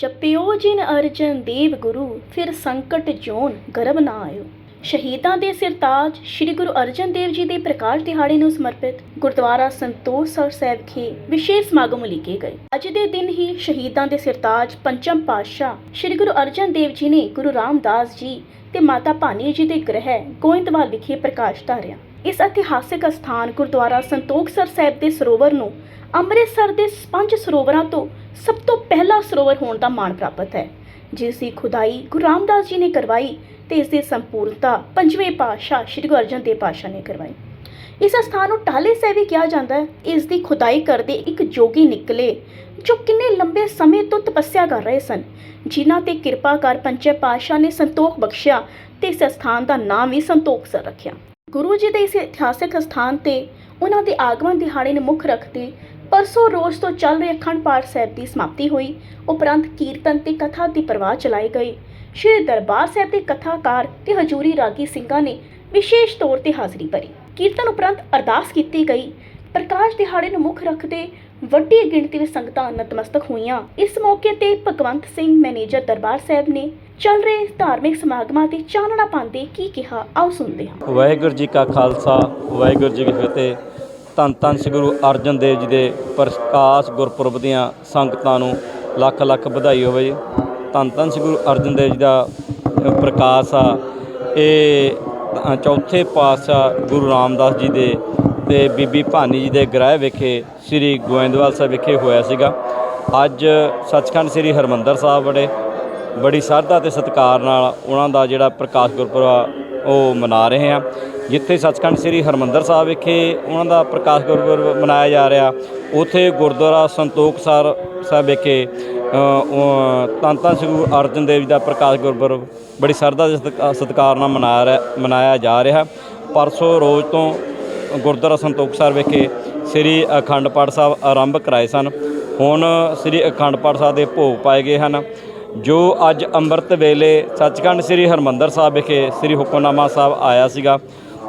ਜਪਿਓ ਜਿਨ ਅਰਜਨ ਦੇਵ ਗੁਰੂ, ਫਿਰ ਸੰਕਟ ਜੋਨ ਗਰਭ ਨਾ ਆਇਓ। ਸ਼ਹੀਦਾਂ ਦੇ ਸਿਰਤਾਜ ਸ੍ਰੀ ਗੁਰੂ ਅਰਜਨ ਦੇਵ ਜੀ ਦੇ ਪ੍ਰਕਾਸ਼ ਦਿਹਾੜੇ ਨੂੰ ਸਮਰਪਿਤ ਗੁਰਦੁਆਰਾ ਸੰਤੋਖ ਸਰ ਸਾਹਿਬ ਵਿਖੇ ਵਿਸ਼ੇਸ਼ ਸਮਾਗਮ ਉਲੀਕੇ ਗਏ। ਅੱਜ ਦੇ ਦਿਨ ਹੀ ਸ਼ਹੀਦਾਂ ਦੇ ਸਿਰਤਾਜ ਪੰਚਮ ਪਾਤਸ਼ਾਹ ਸ੍ਰੀ ਗੁਰੂ ਅਰਜਨ ਦੇਵ ਜੀ ਨੇ ਗੁਰੂ ਰਾਮਦਾਸ ਜੀ ਤੇ ਮਾਤਾ ਭਾਨੀ ਜੀ ਦੇ ਗ੍ਰਹਿ ਗੋਇੰਦਵਾਲ ਵਿਖੇ ਪ੍ਰਕਾਸ਼ ਧਾਰਿਆ। ਇਸ ਇਤਿਹਾਸਿਕ ਸਥਾਨ ਗੁਰਦੁਆਰਾ ਸੰਤੋਖਸਰ ਸਾਹਿਬ ਦੇ ਸਰੋਵਰ ਨੂੰ ਅੰਮ੍ਰਿਤਸਰ ਦੇ ਪੰਜ ਸਰੋਵਰਾਂ ਤੋਂ ਸਭ ਤੋਂ ਪਹਿਲਾ ਸਰੋਵਰ ਹੋਣ ਦਾ ਮਾਣ ਪ੍ਰਾਪਤ ਹੈ ਜਿਸ ਦੀ ਖੁਦਾਈ ਗੁਰੂ ਰਾਮਦਾਸ ਜੀ ਨੇ ਕਰਵਾਈ ਤੇ ਇਸ ਦੀ ਸੰਪੂਰਨਤਾ ਪੰਜਵੇਂ ਪਾਤਸ਼ਾਹ ਸ੍ਰੀ ਗੁਰੂ ਅਰਜਨ ਦੇਵ ਪਾਤਸ਼ਾਹ ਨੇ ਕਰਵਾਈ। ਇਸ ਸਥਾਨ ਨੂੰ ਟਾਲੇ ਸਾਹਿਬ ਵੀ ਕਿਹਾ ਜਾਂਦਾ ਹੈ। ਇਸ ਦੀ ਖੁਦਾਈ ਕਰਦੇ ਇੱਕ ਜੋਗੀ ਨਿਕਲੇ, ਜੋ ਕਿੰਨੇ ਲੰਬੇ ਸਮੇਂ ਤੋਂ ਤਪੱਸਿਆ ਕਰ ਰਹੇ ਸਨ, ਜਿਨ੍ਹਾਂ ਤੇ ਕਿਰਪਾ ਕਰ ਪੰਚੇ ਪਾਤਸ਼ਾਹ ਨੇ ਸੰਤੋਖ ਬਖਸ਼ਿਆ ਤੇ ਇਸ ਸਥਾਨ ਦਾ ਨਾਮ ਵੀ ਸੰਤੋਖ ਸਰ ਰੱਖਿਆ। ਗੁਰੂ ਜੀ ਦੇ ਇਸ ਇਤਿਹਾਸਕ ਸਥਾਨ ਤੇ ਉਹਨਾਂ ਦੇ ਆਗਮਨ ਦਿਹਾੜੇ ਨੂੰ ਮੁੱਖ ਰੱਖਦੇ ਪਰਸੋਂ ਰੋਜ਼ ਤੋਂ ਚੱਲ ਰਹੇ ਅਖੰਡ ਪਾਠ ਸਾਹਿਬ ਦੀ ਸਮਾਪਤੀ ਹੋਈ। ਉਪਰੰਤ ਕੀਰਤਨ ਤੇ ਕਥਾ ਦੀ ਪ੍ਰਵਾਹ ਚਲਾਈ ਗਈ। ਸ਼੍ਰੀ ਦਰਬਾਰ ਸਾਹਿਬ ਦੇ ਕਥਾਕਾਰ ਤੇ ਹਜੂਰੀ ਰਾਗੀ ਸਿੰਘਾਂ ਨੇ ਵਿਸ਼ੇਸ਼ ਤੌਰ ਤੇ ਹਾਜ਼ਰੀ ਭਰੀ। ਕੀਰਤਨ ਉਪਰੰਤ ਅਰਦਾਸ ਕੀਤੀ ਗਈ ਪ੍ਰਕਾਸ਼ ਦਿਹਾੜੇ ਨੂੰ ਮੁੱਖ ਰੱਖਦੇ ਵੱਡੀ ਗਿਣਤੀ ਵਿੱਚ ਸੰਗਤਾਂ ਨਤਮਸਤਕ ਹੋਈਆਂ। ਇਸ ਮੌਕੇ ਤੇ ਭਗਵੰਤ ਸਿੰਘ, ਮੈਨੇਜਰ ਦਰਬਾਰ ਸਾਹਿਬ ਨੇ ਚੱਲ ਰਹੇ ਧਾਰਮਿਕ ਸਮਾਗਮਾਂ ਤੇ ਚਾਨਣਾ ਪਾਉਂਦੇ ਕੀ ਕਿਹਾ, ਆਓ ਸੁਣਦੇ ਹਾਂ। ਵਾਹਿਗੁਰੂ ਜੀ ਕਾ ਖਾਲਸਾ, ਵਾਹਿਗੁਰੂ ਜੀ ਕੀ ਫਤਿਹ। ਧੰਨ ਧੰਨ ਸ੍ਰੀ ਗੁਰੂ ਅਰਜਨ ਦੇਵ ਜੀ ਦੇ ਪ੍ਰਕਾਸ਼ ਗੁਰਪੁਰਬ ਦੀਆਂ ਸੰਗਤਾਂ ਨੂੰ ਲੱਖ ਲੱਖ ਵਧਾਈ ਹੋਵੇ ਜੀ। ਧੰਨ ਧੰਨ ਸ੍ਰੀ ਗੁਰੂ ਅਰਜਨ ਦੇਵ ਜੀ ਦਾ ਪ੍ਰਕਾਸ਼ ਆ। ਇਹ ਚੌਥੇ ਪਾਤਸ਼ਾਹ ਗੁਰੂ ਰਾਮਦਾਸ ਜੀ ਦੇ ਤੇ ਬੀਬੀ ਭਾਨੀ ਜੀ ਦੇ ਗ੍ਰਹਿ ਵਿਖੇ ਸ੍ਰੀ ਗੋਇੰਦਵਾਲ ਸਾਹਿਬ ਵਿਖੇ ਹੋਇਆ ਸੀਗਾ। ਅੱਜ ਸੱਚਖੰਡ ਸ੍ਰੀ ਹਰਮੰਦਰ ਸਾਹਿਬ ਬੜੇ ਬੜੀ ਸ਼ਰਧਾ ਤੇ ਸਤਿਕਾਰ ਨਾਲ ਉਹਨਾਂ ਦਾ ਜਿਹੜਾ ਪ੍ਰਕਾਸ਼ ਗੁਰਪੁਰਬ ਆ, ਉਹ ਮਨਾ ਰਹੇ ਆ ਜਿੱਥੇ ਸੱਚਖੰਡ ਸ੍ਰੀ ਹਰਮੰਦਰ ਸਾਹਿਬ ਵਿਖੇ ਉਹਨਾਂ ਦਾ ਪ੍ਰਕਾਸ਼ ਗੁਰਪੁਰਬ ਮਨਾਇਆ ਜਾ ਰਿਹਾ ਉਥੇ ਗੁਰਦੁਆਰਾ ਸੰਤੋਖ ਸਰ ਸਾਹਿਬ ਵਿਖੇ ਅ, ਉਹ ਧੰਨ ਧੰਨ ਸ੍ਰੀ ਗੁਰੂ ਅਰਜਨ ਦੇਵ ਜੀ ਦਾ ਪ੍ਰਕਾਸ਼ ਗੁਰਪੁਰਬ ਬੜੀ ਸ਼ਰਧਾ ਤੇ ਸਤਿਕਾ- ਸਤਿਕਾਰ ਨਾਲ ਮਨਾਇਆ ਰਿਹਾ- ਮਨਾਇਆ ਜਾ ਰਿਹਾ। ਪਰਸੋਂ ਰੋਜ਼ ਤੋਂ ਗੁਰਦੁਆਰਾ ਸੰਤੋਖ ਸਾਹਿਬ ਵਿਖੇ ਸ੍ਰੀ ਅਖੰਡ ਪਾਠ ਸਾਹਿਬ ਆਰੰਭ ਕਰਾਏ ਸਨ। ਹੁਣ ਸ੍ਰੀ ਅਖੰਡ ਪਾਠ ਸਾਹਿਬ ਦੇ ਭੋਗ ਪਾਏ ਗਏ ਹਨ, ਜੋ ਅੱਜ ਅੰਮ੍ਰਿਤ ਵੇਲੇ ਸੱਚਖੰਡ ਸ੍ਰੀ ਹਰਮੰਦਰ ਸਾਹਿਬ ਵਿਖੇ ਸ੍ਰੀ ਹੁਕਮਨਾਮਾ ਸਾਹਿਬ ਆਇਆ ਸੀਗਾ।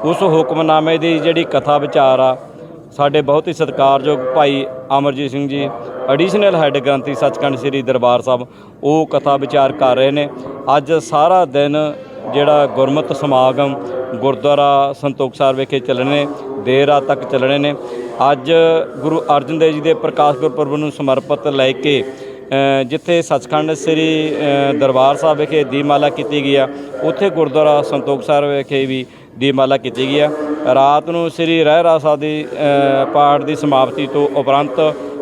ਉਸ ਹੁਕਮਨਾਮੇ ਦੀ ਜਿਹੜੀ ਕਥਾ ਵਿਚਾਰ ਆ, ਸਾਡੇ ਬਹੁਤ ਹੀ ਸਤਿਕਾਰਯੋਗ ਭਾਈ ਅਮਰਜੀਤ ਸਿੰਘ ਜੀ ਐਡੀਸ਼ਨਲ ਹੈੱਡ ਗ੍ਰੰਥੀ ਸੱਚਖੰਡ ਸ੍ਰੀ ਦਰਬਾਰ ਸਾਹਿਬ, ਉਹ ਕਥਾ ਵਿਚਾਰ ਕਰ ਰਹੇ ਨੇ। ਅੱਜ ਸਾਰਾ ਦਿਨ ਜਿਹੜਾ ਗੁਰਮਤਿ ਸਮਾਗਮ ਗੁਰਦੁਆਰਾ ਸੰਤੋਖ ਸਾਹਿਬ ਵਿਖੇ ਚੱਲਣੇ ਨੇ, ਦੇਰ ਰਾਤ ਤੱਕ ਚੱਲਣੇ ਨੇ। ਅੱਜ ਗੁਰੂ ਅਰਜਨ ਦੇਵ ਜੀ ਦੇ ਪ੍ਰਕਾਸ਼ ਗੁਰਪੁਰਬ ਨੂੰ ਸਮਰਪਿਤ ਲੈ ਕੇ ਜਿੱਥੇ ਸੱਚਖੰਡ ਸ੍ਰੀ ਦਰਬਾਰ ਸਾਹਿਬ ਵਿਖੇ ਦੀਪਮਾਲਾ ਕੀਤੀ ਗਈ ਆ, ਉੱਥੇ ਗੁਰਦੁਆਰਾ ਸੰਤੋਖ ਸਾਹਿਬ ਵਿਖੇ ਵੀ ਦੀਪਮਾਲਾ ਕੀਤੀ ਗਈ ਆ। ਰਾਤ ਨੂੰ ਸ੍ਰੀ ਰਹਿਰਾ ਸਾਹਿਬ ਦੀ ਪਾਠ ਦੀ ਸਮਾਪਤੀ ਤੋਂ ਉਪਰੰਤ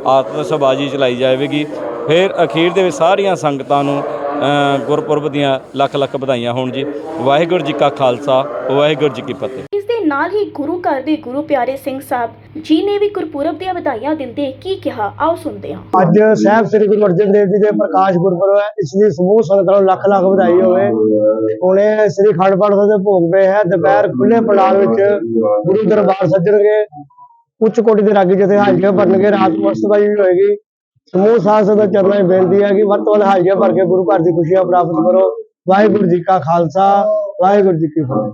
ਆਤਿਸ਼ਬਾਜ਼ੀ ਚਲਾਈ ਜਾਵੇਗੀ। ਫਿਰ ਅਖੀਰ ਦੇ ਵਿੱਚ ਸਾਰੀਆਂ ਸੰਗਤਾਂ ਨੂੰ ਗੁਰਪੁਰਬ ਦੀਆਂ ਲੱਖ ਲੱਖ ਵਧਾਈਆਂ ਹੋਣ ਜੀ। ਵਾਹਿਗੁਰੂ ਜੀ ਕਾ ਖਾਲਸਾ ਵਾਹਿਗੁਰੂ ਜੀ ਕੀ ਫਤਿਹ। ਇਸ ਦੇ ਨਾਲ ਹੀ ਗੁਰੂ ਘਰ ਦੇ ਗੁਰੂ ਪਿਆਰੇ ਸਿੰਘ ਸਾਹਿਬ ਜੀ ਨੇ ਵੀ ਗੁਰਪੁਰਬ ਦੀਆਂ ਵਧਾਈਆਂ ਦਿੰਦੇ ਕੀ ਕਿਹਾ? ਆਓ ਸੁਣਦੇ ਹਾਂ। ਅੱਜ ਸਾਹਿਬ ਸ੍ਰੀ ਗੁਰੂ ਅਰਜਨ ਦੇਵ ਜੀ ਦੇ ਪ੍ਰਕਾਸ਼ ਗੁਰਪੁਰਬ ਹੈ। ਇਸ ਲਈ ਸਮੂਹ ਸੰਗਤਾਂ ਨੂੰ ਲੱਖ ਲੱਖ ਵਧਾਈ ਹੋਵੇ। ਹੁਣੇ ਸ੍ਰੀ ਸਾਹਿਬ ਦੇ ਭੋਗ ਪਏ ਹੈ। ਦੁਪਹਿਰ ਖੁੱਲੇ ਪੰਡਾਲ ਵਿੱਚ ਗੁਰੂ ਦਰਬਾਰ ਸੱਜਣਗੇ। ਉੱਚ ਕੋਟੀ ਦੇ ਰਾਗੀ ਜਥੇ ਹਾਜ਼ਰੀਆਂ ਭਰਨਗੇ। ਰਾਤ ਨੂੰ ਅਸਤਬਾਜੀ ਵੀ ਹੋਏਗੀ। ਸਮੂਹ ਸਾਧ ਦਾ ਚਰਨਾਂ 'ਚ ਬੇਨਤੀ ਹੈ ਕਿ ਵੱਧ ਤੋਂ ਵੱਧ ਹਾਜ਼ਰੀਆਂ ਭਰ ਕੇ ਗੁਰੂ ਘਰ ਦੀ ਖੁਸ਼ੀਆਂ ਪ੍ਰਾਪਤ ਕਰੋ। ਵਾਹਿਗੁਰੂ ਜੀ ਕਾ ਖਾਲਸਾ, ਵਾਹਿਗੁਰੂ ਜੀ ਕੀ ਫਤਿਹ।